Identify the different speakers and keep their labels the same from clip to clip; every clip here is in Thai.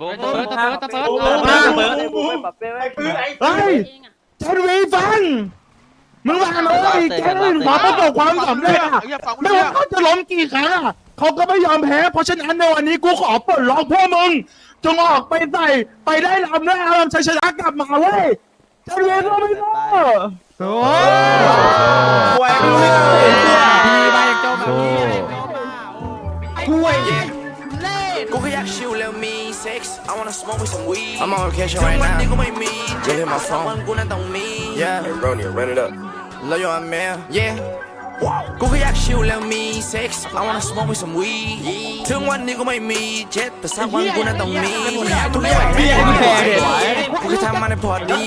Speaker 1: เปิดเปิดเปิดเปิดเปิด
Speaker 2: โอ้โห
Speaker 1: เปิด
Speaker 2: เปิดปรับเป้ไอ้ปืนไอ้
Speaker 3: เฮ้ยเจนวีฟังมึงว่าเลยแกอื่นขอประสบความสำเร็จอะ
Speaker 1: อย่าฟัง
Speaker 3: ไม่ว่าเขาจะล้มกี่ครั้งอะเขาก็ไม่ยอมแพ้ เพราะฉะนั้นในวันนี้กูขอปลดล็อกพวกมึง จงออกไปใส่ไปได้ลำได้อารมณ์ชัยชนะกลับมาเว้ยเจนวีก็ไม่รู้โอ้
Speaker 2: ควาย
Speaker 4: แค่อยากชิลแล้วมี sex I wanna smoke with some weed I'm on vacation right now วันนี้กูไม่มีเจ็บมาฟ้องกูนั้นต้องมี Yeah
Speaker 5: Ronnie, run it up.
Speaker 4: แล้วยอมแม่ Yeah กูแค่อยากชิลแล้วมี sex I wanna smoke with some weed ถึงวันนี้กูไม่มีเจ็ดแต่สักวันกูนั้นต้องมีทุกอย่างไม่ได้แพงกูแค่ทำมันให้พอดี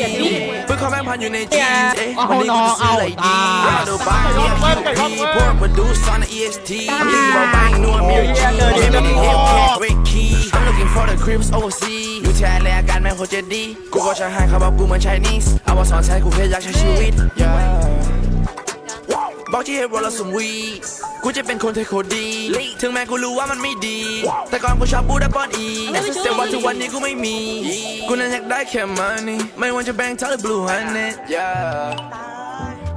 Speaker 4: เพื่อความแม่พันอยู่ในจีนเอ๊ะวันนี้กูจะซื้ออะไรดีเอาดูบ้านเนี่ยคิวพีพวกมาดูซอนใน EST มันรีบบอกบ้านนัวมิวจีเฮ้ยมันเฮลแค่เว คี I'm looking for the crips overseas อยู่ที่อะไรอาการไม่โคตรจะดีกูก็จะให้เขาบอกกูเหมือน Chinese เอาว่าสอนใช้กูแค่อยากใช้ชีวิตบอกที่ให้เราสมวี กูจะเป็นคนเทคโคดี ถึงแม้กูรู้ว่ามันไม่ดี แต่ก่อนกูชอบบูดาบอนอี แต่ว่าทุกวันนี้กูไม่มี กูนั้นอยากได้แค่มันนี่ไม่ว่าจะแบ่งเท่าหรือบลูฮันเน็ต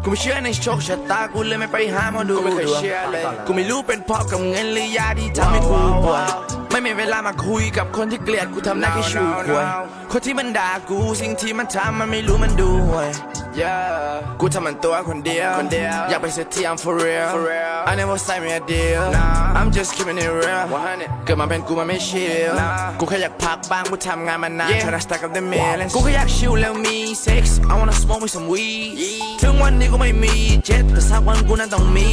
Speaker 4: กูไม่เชื่อในโชคชะตา กูเลยไม่ไปหาหมอดูกูไม่เคยเชื่อเลย กูไม่รู้เป็นเพราะกับเงินหรือยาที่ทำให้กูป่วยไม่มีเว ลามาคุยกับคนที่เกลียดกูทำได้แค่ชูควยคนที่มันด่ากูสิ่งที่มันทำมันไม่รู้มันดูห่วย Yeah กูทำมันตัวคนเดียวคนเดียวอยากไปเสียที่ I'm for real for real I never sign me a deal I'm just keeping it real เกิดมาเป็นกูมันไม่ชิลกูแค่อยากพักบ้างกูทำงานมานาน Tryna stack up the millions กูแค่อยากชิลแล้วมี sex I wanna smoke with some weed ถึงวันนี้กูไม่มีเจ็ดแต่สักวันกูนั้นต้องมี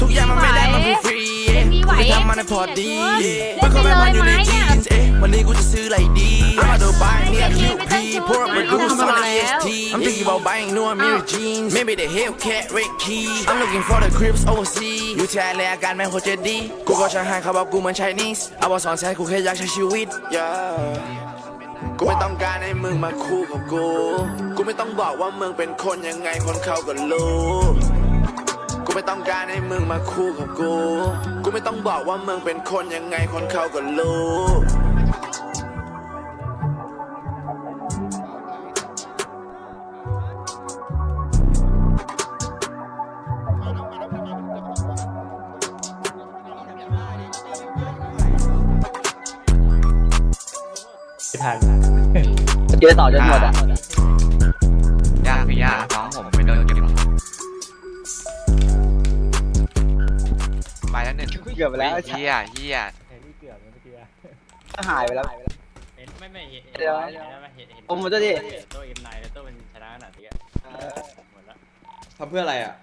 Speaker 4: ทุกอย่างมันไม่ได้มันฟรีๆกูแค่ทำมันให้พอดีเพื่อความแม่พันอยู่ในจีนเอ๊ะวันนี้กูจะซื้ออะไรดีมาดูบ้านเนี่ย QP พวกมาดูซอนใน EST I'm thinking about buying new mirror jeans maybe the Hellcat red key I'm looking for the crips overseas อยู่ที่อะไรอาการไม่โคตรจะดีกูก็จะให้เขาบอกกูเหมือน Chinese เอาว่าสอนใช้กูแค่อยากใช้ชีวิต yeah กูไม่ต้องการให้มึงมาคู่กับกู กูไม่ต้องบอกว่ามึงเป็นคนยังไงคนเขาก็รู้ กูไม่ต้องการให้มึงมาคู่กับกู กูไม่ต้องบอกว่ามึงเป็นคนยังไงคนเขาก็รู้
Speaker 2: เจอต่อจนหมดอะ
Speaker 1: ยากพี่ยากน้องผมไปโดนเก็บไปแล้วหนึ่ง
Speaker 2: เกือบไปแล้ว
Speaker 1: เฮียเฮีย
Speaker 2: หายไปแล้ว
Speaker 6: เห็นไม่ไม่เห็น
Speaker 2: เดี๋ยว
Speaker 6: เห็นไหมเห็นเห็น
Speaker 2: ผมมาด้วยดิ
Speaker 6: ตัวเอ็มไนแล้วตัวมันชนะขนาดนี้อะหมดแล้ว
Speaker 7: ทำเพื่ออะไรอะ